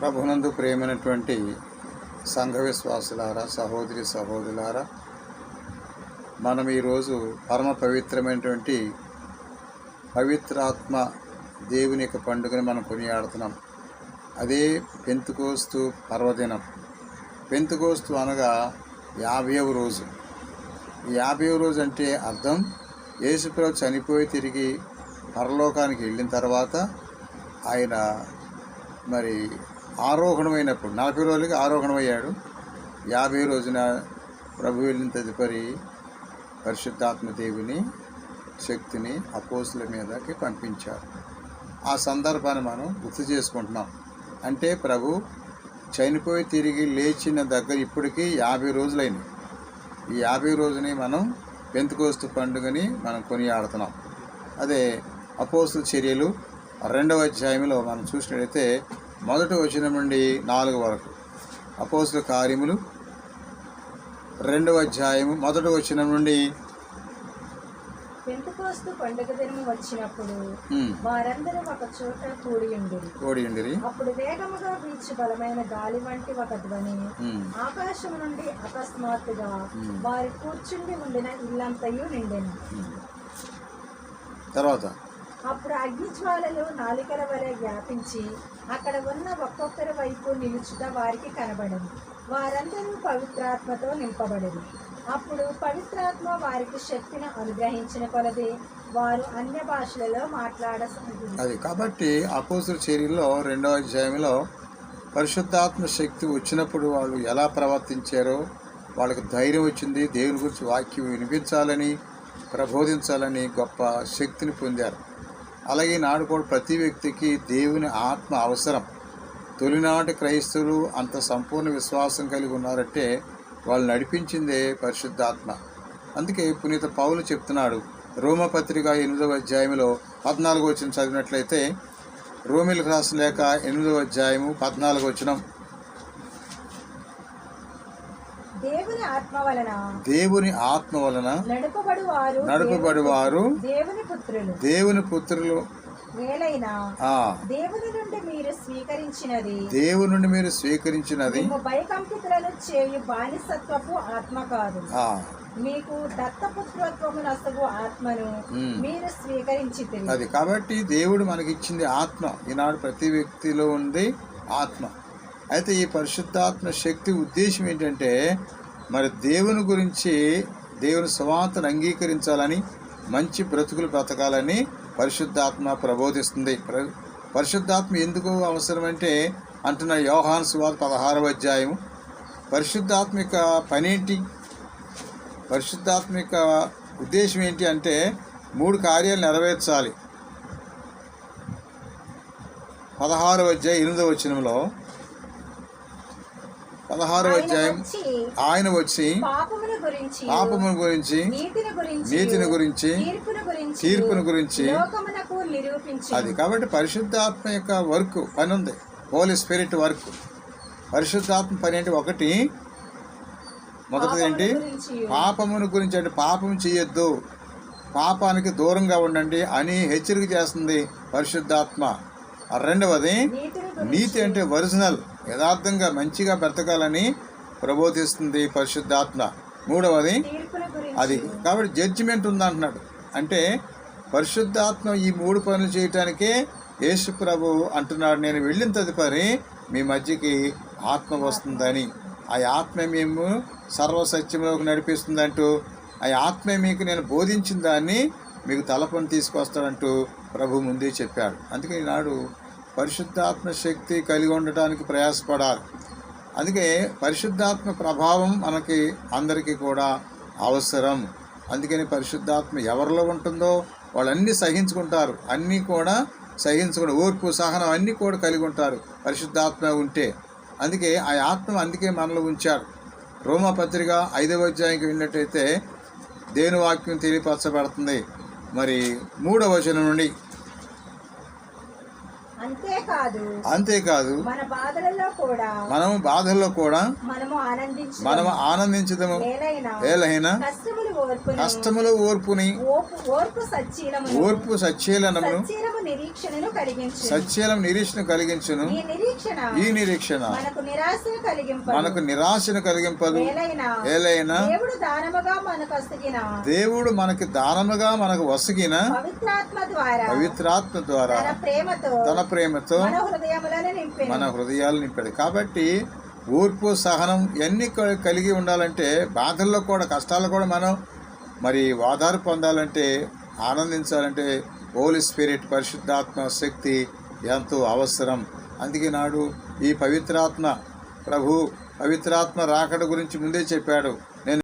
ప్రభునందు ప్రేమైనటువంటి సంఘ విశ్వాసులారా సహోదరి సహోదరులారా మనం ఈరోజు పరమ పవిత్రమైనటువంటి పవిత్రాత్మ దేవుని యొక్క పండుగని మనం కొనియాడుతున్నాం. అదే పెంతుకోస్తు పర్వదినం. పెంతుకోస్తు అనగా యాభైవ రోజు. యాభైవ రోజు అంటే అర్థం యేసుప్రభు చనిపోయి తిరిగి పరలోకానికి వెళ్ళిన తర్వాత ఆయన మరి ఆరోహణమైనప్పుడు నలభై రోజులకి ఆరోహణమయ్యాడు. యాభై రోజున ప్రభు వెళ్ళిన తదుపరి పరిశుద్ధాత్మదేవిని శక్తిని అపోసుల మీదకి పంపించారు. ఆ సందర్భాన్ని మనం గుర్తు చేసుకుంటున్నాం. అంటే ప్రభు చనిపోయి తిరిగి లేచిన దగ్గర ఇప్పటికీ యాభై రోజులైంది. ఈ యాభై రోజుని మనం పెంతుకోస్తు పండుగని మనం కొనియాడుతున్నాం. అదే అపోసుల చర్యలు రెండవ అధ్యాయంలో మనం చూసినట్లయితే మొదటి వచనం నుండి నాలుగు వరకు. అపోస్తుల కార్యములు రెండవ అధ్యాయము మొదటి వచనం నుండి పెంతకోస్తు పండుగ దినం వచ్చినప్పుడు వారందరూ ఒక చోట కూడి ఉండిరి. అప్పుడు వేగముగా వీచి బలమైన గాలి వంటి ఒక ధ్వని ఉమ్, ఆకాశం నుండి అకస్మాత్తుగా. వారి కూర్చుండి ఉండిన ఇల్లంతయు నిండెను. ఉమ్. తర్వాత అప్పుడు అగ్నిజ్వాలలు నాలికల వలె వ్యాపించి అక్కడ ఉన్న ఒక్కొక్కరి వైపు నిలుచుట వారికి కనబడదు వారందరూ పవిత్రాత్మతో నింపబడరు అప్పుడు పవిత్రాత్మ వారికి శక్తిని అనుగ్రహించిన కొలది వారు అన్య భాషలలో మాట్లాడసాగింది అది కాబట్టి అపోసుల చేరిలో రెండవ అధ్యాయంలో పరిశుద్ధాత్మ శక్తి వచ్చినప్పుడు వాళ్ళు ఎలా ప్రవర్తించారో వాళ్ళకి ధైర్యం వచ్చింది దేవుని గురించి వాక్యం వినిపించాలని ప్రబోధించాలని గొప్ప శక్తిని పొందారు. అలాగే నాడు కూడా ప్రతి వ్యక్తికి దేవుని ఆత్మ అవసరం. తొలినాటి క్రైస్తవులు అంత సంపూర్ణ విశ్వాసం కలిగి ఉన్నారంటే వాళ్ళు నడిపించిందే పరిశుద్ధాత్మ. అందుకే పునీత పౌలు చెప్తున్నాడు రోమపత్రిక ఎనిమిదవ అధ్యాయంలో పద్నాలుగు వచ్చిన చదివినట్లయితే రోమిలకు రాసిన లేక ఎనిమిదవ అధ్యాయము పద్నాలుగు వచ్చినం దేవుని ఆత్మ వలన దేవుని ఆత్మ వలన నడుపబడు వారు నడుపబడి వారు దేవుని పుత్రులు. దేవుని పుత్రులు. దేవుని నుండి మీరు స్వీకరించినది. దేవుని నుండి మీరు స్వీకరించినది. భయకంపితులను చేయు బానిసత్వపు ఆత్మ కాదు. మీకు దత్తపుత్రత్వము నసగు ఆత్మను. మీరు స్వీకరించి అది కాబట్టి దేవుడు మనకిచ్చింది ఆత్మ. ఈనాడు ప్రతి వ్యక్తిలో ఉంది ఆత్మ. అయితే ఈ పరిశుద్ధాత్మ శక్తి ఉద్దేశం ఏంటంటే మరి దేవుని గురించి దేవుని స్వాతను అంగీకరించాలని మంచి బ్రతుకులు బ్రతకాలని పరిశుద్ధాత్మ ప్రబోధిస్తుంది. ప్ర- పరిశుద్ధాత్మ ఎందుకు అవసరమంటే అంటున్న యోహాన్ సువార్త పదహారవ అధ్యాయం పరిశుద్ధాత్మిక పనేంటి? పరిశుద్ధాత్మిక ఉద్దేశం ఏంటి అంటే మూడు కార్యాలు నెరవేర్చాలి. పదహారవ అధ్యాయం ఎనిమిదవ వచనంలో పదహారవ ఆయన అధ్యాయం. ఆయన వచ్చి గురించి పాపము గురించి నీతిని గురించి తీర్పును గురించి అది కాబట్టి పరిశుద్ధాత్మ యొక్క వర్క్ పని ఉంది. హోలీ స్పిరిట్ వర్క్ పరిశుద్ధాత్మ పని ఏంటి? ఒకటి మొదటిది ఏంటి? పాపమును గురించి. అంటే పాపం చేయొద్దు. పాపానికి దూరంగా ఉండండి అని హెచ్చరిక చేస్తుంది పరిశుద్ధాత్మ. రెండవది నీతి అంటే ఒరిజినల్ యథార్థంగా మంచిగా బ్రతకాలని ప్రబోధిస్తుంది పరిశుద్ధాత్మ. మూడవది అది కాబట్టి జడ్జిమెంట్ ఉందంటున్నాడు. అంటే పరిశుద్ధాత్మ ఈ మూడు పనులు చేయటానికే యేసు ప్రభు అంటున్నాడు. నేను వెళ్ళిన తదుపరి మీ మధ్యకి ఆత్మ వస్తుందని. ఆ ఆత్మ మేము సర్వసత్యంలోకి నడిపిస్తుందంటూ ఆ ఆత్మ మీకు నేను బోధించిన దాన్ని మీకు తలపని తీసుకొస్తాడంటూ ప్రభు ముందే చెప్పాడు. అందుకే ఈనాడు పరిశుద్ధాత్మ శక్తి కలిగి ఉండటానికి ప్రయాసపడాలి. అందుకే పరిశుద్ధాత్మ ప్రభావం మనకి అందరికీ కూడా అవసరం. అందుకని పరిశుద్ధాత్మ ఎవరిలో ఉంటుందో వాళ్ళన్నీ సహించుకుంటారు. అన్నీ కూడా సహించుకుని ఓర్పు సహనం అన్నీ కూడా కలిగి ఉంటారు పరిశుద్ధాత్మ ఉంటే. అందుకే ఆ ఆత్మ అందుకే మనలో ఉంచారు రోమపత్రిక ఐదవ అధ్యాయంకి వెళ్ళినట్టయితే దేని వాక్యం తెలియపరచబడుతుంది? మరి మూడవ వచనం నుండి. అంతేకాదు అంతేకాదు మన బాధలలో కూడా మనము బాధల్లో కూడా మనము ఆనందించు మనము ఆనందించదము. ఏలైనా కష్టములు ఓర్పుని ఓర్పు ఓర్పు ఓర్పు సచ్చీలనమును సచ్చీలము నిరీక్షణను కలిగించు సచ్చీలం నిరీక్షణ కలిగించును. ఈ నిరీక్షణ ఈ నిరీక్షణ మనకు నిరాశను కలిగింపదు. మనకు నిరాశను కలిగింపదు. మేలైన ఏలైనా దేవుడు దానముగా మనకు వసగిన దేవుడు మనకి దానముగా మనకు వసగిన పవిత్రాత్మ ద్వారా పవిత్రాత్మ ద్వారా తన ప్రేమతో తన ప్రేమతో మన హృదయాలు నింపాడు. కాబట్టి ఓర్పు సహనం ఇవన్నీ కలిగి ఉండాలంటే బాధల్లో కూడా కష్టాల్లో కూడా మనం మరి వాదారు పొందాలంటే ఆనందించాలంటే హోలీ స్పిరిట్ పరిశుద్ధాత్మ శక్తి ఎంతో అవసరం. అందుకే నాడు ఈ పవిత్రాత్మ ప్రభు పవిత్రాత్మ రాకడ గురించి ముందే చెప్పాడు.